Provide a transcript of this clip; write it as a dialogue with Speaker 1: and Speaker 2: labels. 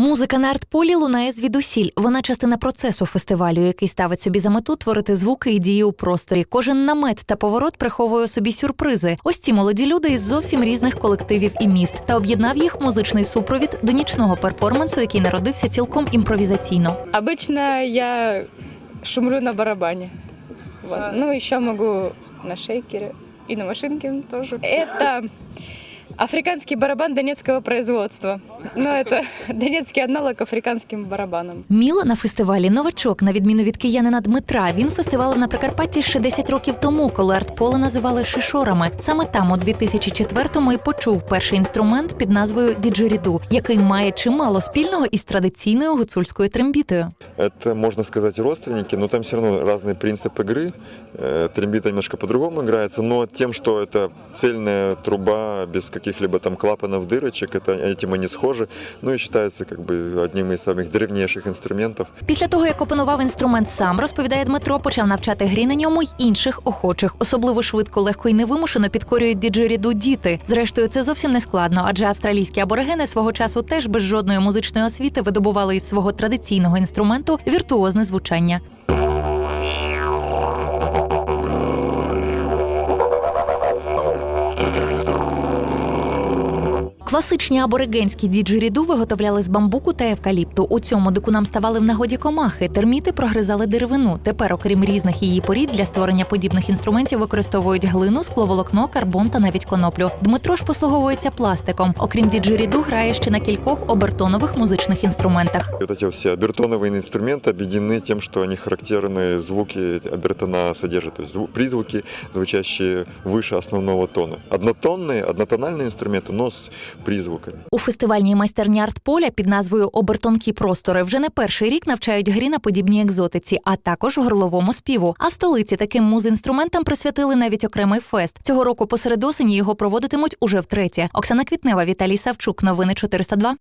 Speaker 1: Музика на артполі лунає звідусіль. Вона частина процесу фестивалю, який ставить собі за мету творити звуки і дії у просторі. Кожен намет та поворот приховує собі сюрпризи. Ось ці молоді люди із зовсім різних колективів і міст та об'єднав їх музичний супровід до нічного перформансу, який народився цілком імпровізаційно.
Speaker 2: Обычно я шумлю на барабане. Вот. Ну, еще могу на шейкере и на машинке тоже. Это африканский барабан донецкого производства. Ну, это донецкий аналог африканским барабанам.
Speaker 1: Міла на фестивалі новачок, на відміну від киянина Дмитра. Він фестивалив на Прикарпатті ще 10 років тому, коли артполе називали шишорами. Саме там, у 2004-му, і почув перший інструмент під назвою діджеріду, який має чимало спільного із традиційною гуцульською трембітою.
Speaker 3: Это, можно сказать, родственники, но там все равно разный принцип игры. Э, Трембита немножко по-другому играется, но тем, что это цельная труба без каких-либо там клапанов, дырочек, это, этим они схожи. Ну и считается как бы одним из самых древнейших инструментов.
Speaker 1: Після того, як опанував інструмент сам, розповідає Дмитро, почав навчати грі на ньому й інших охочих. Особливо швидко, легко і невимушено підкорюють діджеріду діти. Зрештою, це зовсім не складно, адже австралійські аборигени свого часу теж без жодної музичної освіти видобували із свого традиційного інструменту віртуозне звучання. Класичні аборигенські діджеріду виготовляли з бамбуку та евкаліпту. У цьому дикунам ставали в нагоді комахи. Терміти прогризали деревину. Тепер, окрім різних її порід, для створення подібних інструментів використовують глину, скловолокно, карбон та навіть коноплю. Дмитро ж послуговується пластиком. Окрім діджеріду, грає ще на кількох обертонових музичних інструментах.
Speaker 3: И вот эти все обертоновые инструменты объединены тем, что они характерные звуки обертона содержат, то есть зву- призвуки, звучащие выше основного тона. Однотонные, однотональные инструменты, но с призвуками.
Speaker 1: У фестивальній майстерні артполя під назвою Обертонкі простори вже не перший рік навчають грі на подібній екзотиці, а також горловому співу. А в столиці таким музінструментам присвятили навіть окремий фест. Цього року посеред осені його проводитимуть уже втретє. Оксана Квітнева, Віталій Савчук. Новини 402.